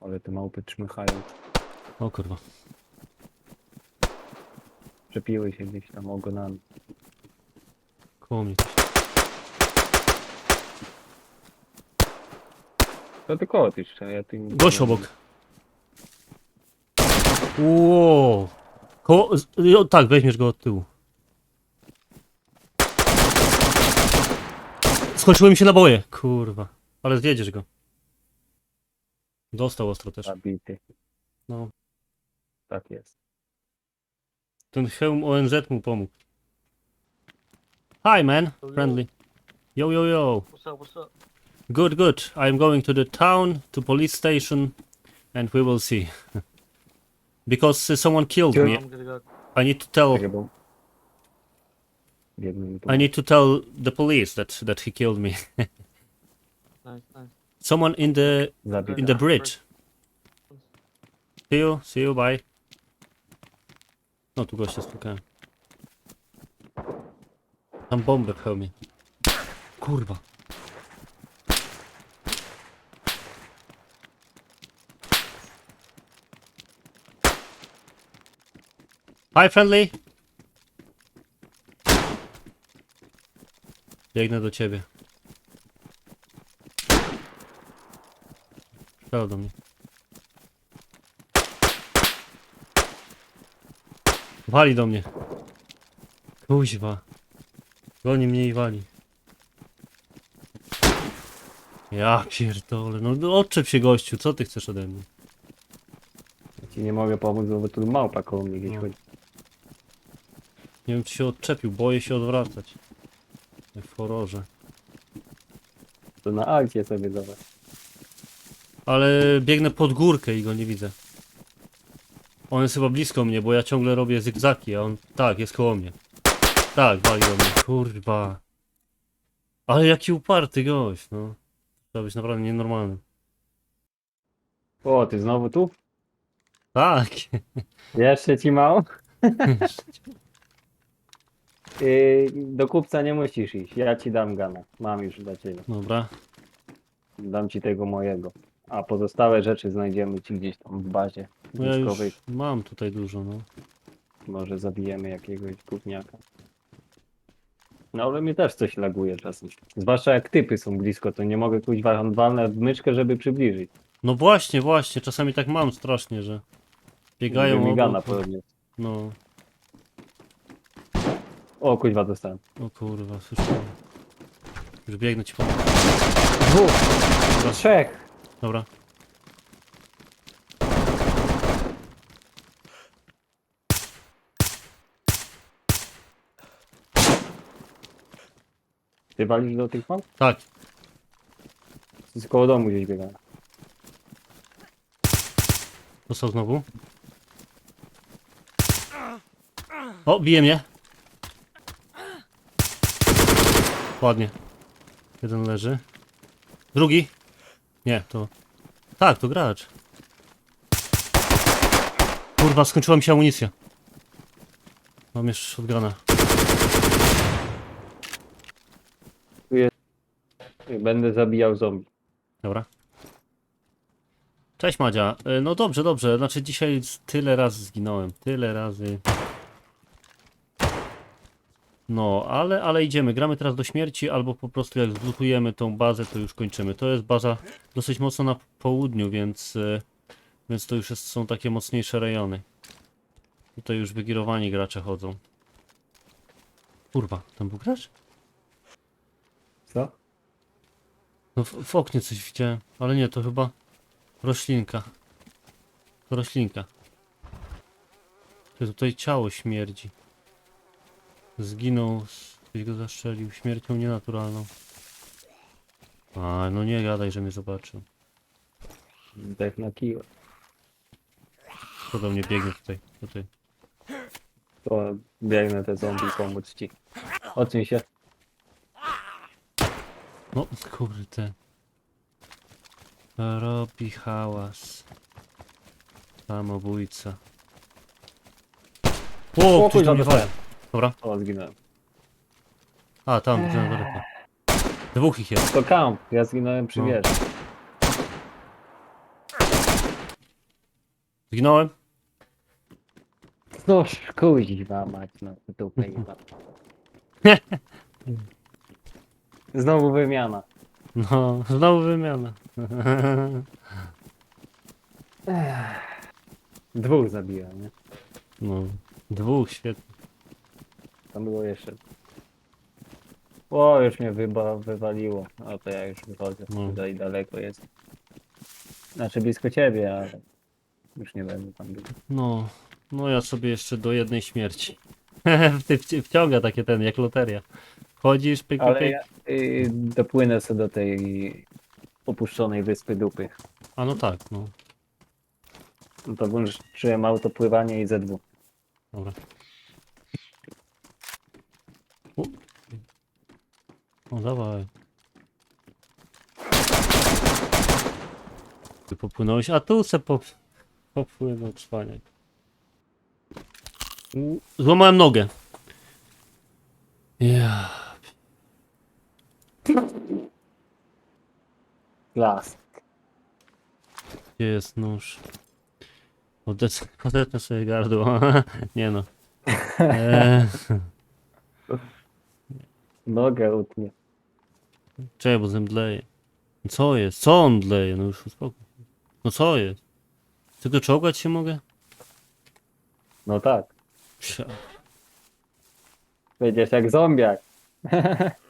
Ale te małpy czmychają. O kurwa. Przepiły się gdzieś tam ogonami. Koło mnie coś. To ty koło ty jeszcze, ja ty... Gość obok. Wow. Koło... z- o, Tak, weźmiesz go od tyłu. Skończyły mi się naboje. Kurwa. Ale zjedziesz go. Dostał ostro też. Zabity. No. Tak jest. Ten hełm ONZ mu pomógł. Hi man, friendly. Yo yo yo. What's up, what's up? Good, good. I'm going to the town, to police station, and we will see. Because uh, someone killed Sure. me. I'm gonna go. I need to tell. Czekaj, bo... Biegną mi tu. I need to tell the police that that he killed me. Nice, nice. Someone in the in the bridge. See you, see you, bye. No tu gościa stukałem. Tam bombę w hełmie. Kurwa. Hi friendly. Biegnę do ciebie. Strzelał do mnie. Wali do mnie. Kuźwa. Goni mnie i wali. Ja pierdolę, no no odczep się gościu, co ty chcesz ode mnie? Ja Ci nie mogę pomóc, bo tu małpa koło mnie gdzieś No. chodzi. Nie wiem czy się odczepił, boję się odwracać. Jak w horrorze. To na akcie sobie zobacz. Ale biegnę pod górkę i go nie widzę. On jest chyba blisko mnie, bo ja ciągle robię zygzaki, a on... Tak, jest koło mnie. Tak, wali do mnie, kurwa. Ale jaki uparty gość, no. Trzeba być naprawdę nienormalny. O, ty znowu tu? Tak. Jeszcze ci mało? Yy, do kupca nie musisz iść, ja ci dam gana. Mam już dla ciebie. Dobra. Dam ci tego mojego. A pozostałe rzeczy znajdziemy ci gdzieś tam w bazie No ja już wojskowej. mam tutaj dużo, no. Może zabijemy jakiegoś gówniaka. No ale mnie też coś laguje czasem. Zwłaszcza jak typy są blisko, to nie mogę kuźwa walnę w myszkę, żeby przybliżyć. No właśnie, właśnie, czasami tak mam strasznie, że biegają Żeby mi gana obok. No, O kuźwa dostałem. o kurwa, słyszałem. Już biegnę ci po... Dwóch! Trzech! Dobra. Ty walisz do tych mał? Tak, Z koło domu gdzieś biegają. dostał znowu. O, bije mnie. Ładnie. Jeden leży. Drugi. Nie, to... Tak, to gracz. Kurwa, skończyła mi się amunicja. Mam jeszcze shotguna. Będę zabijał zombie. Dobra. Cześć Madzia. E, No dobrze, dobrze. Znaczy dzisiaj z- tyle razy zginąłem. Tyle razy. No, ale, ale idziemy. Gramy teraz do śmierci, albo po prostu jak zlutujemy tą bazę, to już kończymy. To jest baza dosyć mocno na południu, więc, e, więc to już jest, są takie mocniejsze rejony. Tutaj już wygirowani gracze chodzą. Kurwa, tam był gracz? Co? No w, w oknie coś widziałem, ale nie, to chyba roślinka. To roślinka. Tutaj ciało śmierdzi. Zginął, ktoś go zastrzelił śmiercią nienaturalną. A, no nie gadaj, że mnie zobaczył. Tak na kiłę. Kto do mnie biegnie tutaj, tutaj. To biegnę te zombie pomóc ci. Odsuń się. No, kurde. Robi hałas. Samobójca. O, ktoś do kurwa, mnie wali. Dobra. O, zginąłem. A, tam, widzę na daleko. Dwóch ich jest. To kamp, ja zginąłem przy No. wieży. Zginąłem? Noż, kuźwa mać, no dupę jeba. Znowu wymiana. No, znowu wymiana. Dwóch zabiłem, nie? No, dwóch, świetnie. Tam było jeszcze. O, już mnie wyba, wywaliło. O, to ja już wychodzę. No. Tutaj daleko jest. Znaczy blisko ciebie, ale już nie będę tam był. No, no ja sobie jeszcze do jednej śmierci. Ty wci- wciąga takie ten, jak loteria. Chodzisz, pyk, Ale pyk. ja y, dopłynę sobie do tej opuszczonej wyspy dupy. A no tak, no. No to włączyłem autopływanie i ZW. Dobra. U. No dawaj. Ty popłynąłeś, a tu se pop... popłynął cwaniak. U, Złamałem nogę. Ja. Las. Gdzie jest nóż? Odetnę, odetnę sobie gardło. Nie no. Eee, Nogę utnie. Czekaj, bo zemdleję. Co jest? Co on dleje? No już uspokój. No co jest? Tylko czołgać się mogę? No tak. Psia. Będziesz jak zombiak.